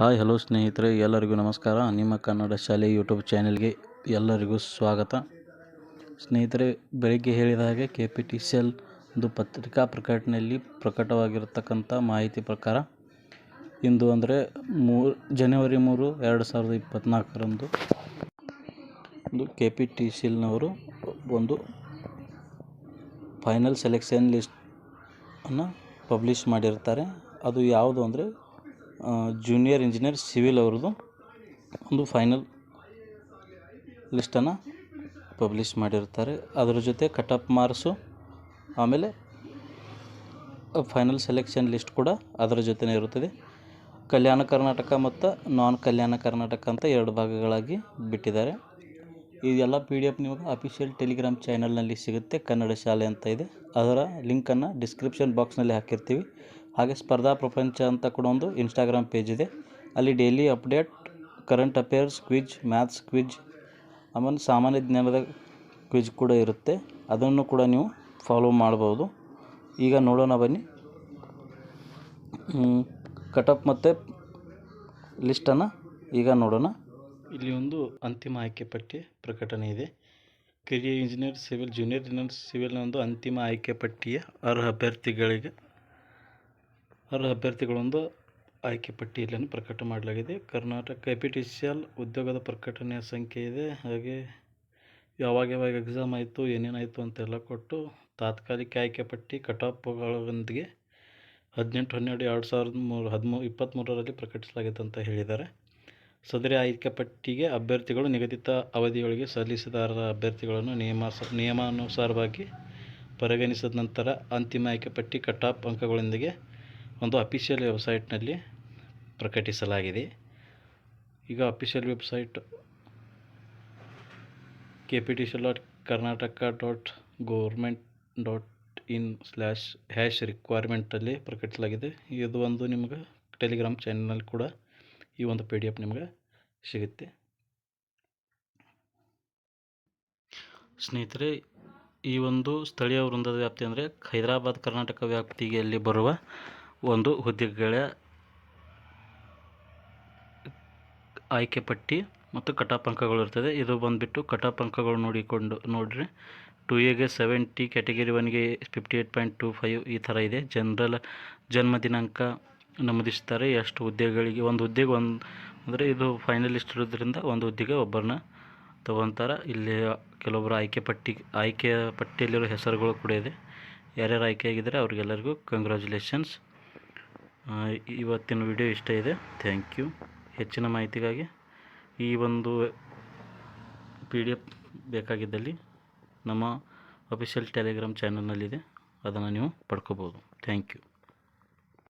Hi, hello ಸ್ನೇಹಿತರೆ, ಎಲ್ಲರಿಗೂ ನಮಸ್ಕಾರ. ನಿಮ್ಮ ಕನ್ನಡ ಶಾಲೆ ಯೂಟ್ಯೂಬ್ ಚಾನೆಲ್ಗೆ ಎಲ್ಲರಿಗೂ ಸ್ವಾಗತ. ಸ್ನೇಹಿತರೆ, ಬೆಳಗ್ಗೆ ಹೇಳಿದ ಹಾಗೆ K P T C L ಒಂದು ಪತ್ರಿಕಾ ಪ್ರಕಟಣೆಯಲ್ಲಿ ಪ್ರಕಟವಾಗಿರತಕ್ಕಂಥ ಮಾಹಿತಿ ಪ್ರಕಾರ ಇಂದು ಅಂದರೆ ಮೂರು ಜನವರಿ ಮೂರು ಎರಡು ಸಾವಿರದ ಇಪ್ಪತ್ತ್ನಾಲ್ಕರಂದು ಒಂದು ಕೆ ಪಿ ಟಿ ಸಿ ಎಲ್ನವರು ಒಂದು ಫೈನಲ್ ಸೆಲೆಕ್ಷನ್ ಲಿಸ್ಟನ್ನು ಪಬ್ಲಿಷ್ ಮಾಡಿರ್ತಾರೆ. ಅದು ಯಾವುದು ಅಂದರೆ ಜೂನಿಯರ್ ಇಂಜಿನಿಯರ್ ಸಿವಿಲ್ ಅವ್ರದ್ದು. ಒಂದು ಫೈನಲ್ ಲಿಸ್ಟನ್ನು ಪಬ್ಲಿಷ್ ಮಾಡಿರ್ತಾರೆ. ಅದರ ಜೊತೆ ಕಟ್ ಅಪ್ ಮಾರ್ಕ್ಸು ಆಮೇಲೆ ಫೈನಲ್ ಸೆಲೆಕ್ಷನ್ ಲಿಸ್ಟ್ ಕೂಡ ಅದರ ಜೊತೆನೇ ಇರುತ್ತದೆ. ಕಲ್ಯಾಣ ಕರ್ನಾಟಕ ಮತ್ತು ನಾನ್ ಕಲ್ಯಾಣ ಕರ್ನಾಟಕ ಅಂತ ಎರಡು ಭಾಗಗಳಾಗಿ ಬಿಟ್ಟಿದ್ದಾರೆ. ಇದೆಲ್ಲ ಪಿ ಡಿ ಎಫ್ ನಿಮಗೆ ಅಫಿಷಿಯಲ್ ಟೆಲಿಗ್ರಾಮ್ ಚಾನಲ್ನಲ್ಲಿ ಸಿಗುತ್ತೆ. ಕನ್ನಡ ಶಾಲೆ ಅಂತ ಇದೆ. ಅದರ ಲಿಂಕನ್ನು ಡಿಸ್ಕ್ರಿಪ್ಷನ್ ಬಾಕ್ಸ್ನಲ್ಲಿ ಹಾಕಿರ್ತೀವಿ. ಹಾಗೆ ಸ್ಪರ್ಧಾ ಪ್ರಪಂಚ ಅಂತ ಕೂಡ ಒಂದು ಇನ್ಸ್ಟಾಗ್ರಾಮ್ ಪೇಜ್ ಇದೆ. ಅಲ್ಲಿ daily update current affairs quiz maths quiz ಆಮೇಲೆ ಸಾಮಾನ್ಯ ಜ್ಞಾನದ ಕ್ವಿಜ್ ಕೂಡ ಇರುತ್ತೆ. ಅದನ್ನು ಕೂಡ ನೀವು ಫಾಲೋ ಮಾಡ್ಬೋದು. ಈಗ ನೋಡೋಣ ಬನ್ನಿ. ಕಟಪ್ ಮತ್ತು ಲಿಸ್ಟನ್ನು ಈಗ ನೋಡೋಣ. ಇಲ್ಲಿ ಒಂದು ಅಂತಿಮ ಆಯ್ಕೆ ಪಟ್ಟಿ ಪ್ರಕಟಣೆ ಇದೆ. ಕಿರಿಯ ಇಂಜಿನಿಯರ್ ಸಿವಿಲ್ ಜೂನಿಯರ್ ಇಂಜಿನಿಯರ್ ಸಿವಿಲ್ನ ಒಂದು ಅಂತಿಮ ಆಯ್ಕೆ ಪಟ್ಟಿಯ ಅರ್ಹ ಅಭ್ಯರ್ಥಿಗಳಿಗೆ ಅರ್ಹ ಅಭ್ಯರ್ಥಿಗಳೊಂದು ಆಯ್ಕೆ ಪಟ್ಟಿಯನ್ನು ಪ್ರಕಟ ಮಾಡಲಾಗಿದೆ. ಕರ್ನಾಟಕ ಕೆ ಉದ್ಯೋಗದ ಪ್ರಕಟಣೆಯ ಸಂಖ್ಯೆ ಇದೆ. ಹಾಗೆ ಯಾವಾಗ ಯಾವಾಗ ಎಕ್ಸಾಮ್ ಆಯಿತು ಏನೇನಾಯಿತು ಅಂತೆಲ್ಲ ಕೊಟ್ಟು ತಾತ್ಕಾಲಿಕ ಆಯ್ಕೆ ಪಟ್ಟಿ ಕಟಾಪ್ಗಳೊಂದಿಗೆ ಹದಿನೆಂಟು, ಹನ್ನೆರಡು, ಎರಡು ಸಾವಿರದ ಮೂರು ಹದಿಮೂರು ಇಪ್ಪತ್ತ್ಮೂರರಲ್ಲಿ ಪ್ರಕಟಿಸಲಾಗಿದೆ ಅಂತ ಹೇಳಿದ್ದಾರೆ. ಸದರಿ ಆಯ್ಕೆ ಪಟ್ಟಿಗೆ ಅಭ್ಯರ್ಥಿಗಳು ನಿಗದಿತ ಅವಧಿಯೊಳಗೆ ಸಲ್ಲಿಸಿದ ಅಭ್ಯರ್ಥಿಗಳನ್ನು ನಿಯಮ, ನಿಯಮಾನುಸಾರವಾಗಿ ಪರಿಗಣಿಸಿದ ನಂತರ ಅಂತಿಮ ಆಯ್ಕೆ ಪಟ್ಟಿ ಕಟಾಪ್ ಅಂಕಗಳೊಂದಿಗೆ ಒಂದು ಅಫಿಷಿಯಲ್ ವೆಬ್ಸೈಟ್ನಲ್ಲಿ ಪ್ರಕಟಿಸಲಾಗಿದೆ. ಈಗ official website K P T C dot Karnataka dot government dot in slash hash ರಿಕ್ವೈರ್ಮೆಂಟಲ್ಲಿ ಪ್ರಕಟಿಸಲಾಗಿದೆ. ಇದು ಒಂದು ನಿಮ್ಗೆ ಟೆಲಿಗ್ರಾಮ್ ಚಾನಲ್ನಲ್ಲಿ ಕೂಡ ಈ ಒಂದು ಪಿ ಡಿ ಎಫ್ ನಿಮಗೆ ಸಿಗುತ್ತೆ. ಸ್ನೇಹಿತರೆ, ಈ ಒಂದು ಸ್ಥಳೀಯ ವೃಂದದ ವ್ಯಾಪ್ತಿ ಅಂದರೆ ಹೈದರಾಬಾದ್ ಕರ್ನಾಟಕ ವ್ಯಾಪ್ತಿಯಲ್ಲಿ ಬರುವ ಒಂದು ಹುದ್ದೆಗಳ ಆಯ್ಕೆ ಪಟ್ಟಿ ಮತ್ತು ಕಟಾಪಂಕಗಳು ಇರ್ತದೆ. ಇದು ಬಂದುಬಿಟ್ಟು ಕಟಾಪಂಕಗಳು ನೋಡಿಕೊಂಡು ನೋಡಿರಿ. ಟು ಎಗೆ seventy category ಒನ್ಗೆ fifty eight point two five ಈ ಥರ ಇದೆ. ಜನರಲ್ ಜನ್ಮ ದಿನಾಂಕ ನಮೂದಿಸ್ತಾರೆ. ಎಷ್ಟು ಹುದ್ದೆಗಳಿಗೆ, ಒಂದು ಹುದ್ದೆಗೆ ಒಂದು, ಅಂದರೆ ಇದು ಫೈನಲಿಸ್ಟ್ ಇರೋದ್ರಿಂದ ಒಂದು ಹುದ್ದೆಗೆ ಒಬ್ಬರನ್ನ ತೊಗೊತಾರೆ. ಇಲ್ಲಿ ಕೆಲವೊಬ್ಬರು ಆಯ್ಕೆ ಪಟ್ಟಿ, ಆಯ್ಕೆ ಪಟ್ಟಿಯಲ್ಲಿರೋ ಹೆಸರುಗಳು ಕೂಡ ಇದೆ. ಯಾರ್ಯಾರು ಆಯ್ಕೆ ಆಗಿದ್ದಾರೆ, ಅವ್ರಿಗೆಲ್ಲರಿಗೂ ಕಂಗ್ರ್ಯಾಚುಲೇಷನ್ಸ್ ಇವತ್ತಿನ ವಿಡಿಯೋ ಇಷ್ಟ ಇದೆ. ಥ್ಯಾಂಕ್ ಯು ಹೆಚ್ಚಿನ ಮಾಹಿತಿಗಾಗಿ ಈ ಒಂದು ಪಿ ಡಿ ಎಫ್ ಬೇಕಾಗಿದ್ದಲ್ಲಿ ನಮ್ಮ ಅಫಿಷಿಯಲ್ ಟೆಲಿಗ್ರಾಮ್ ಚಾನಲ್ನಲ್ಲಿದೆ ಅದನ್ನು ನೀವು ಪಡ್ಕೋಬೋದು. Thank you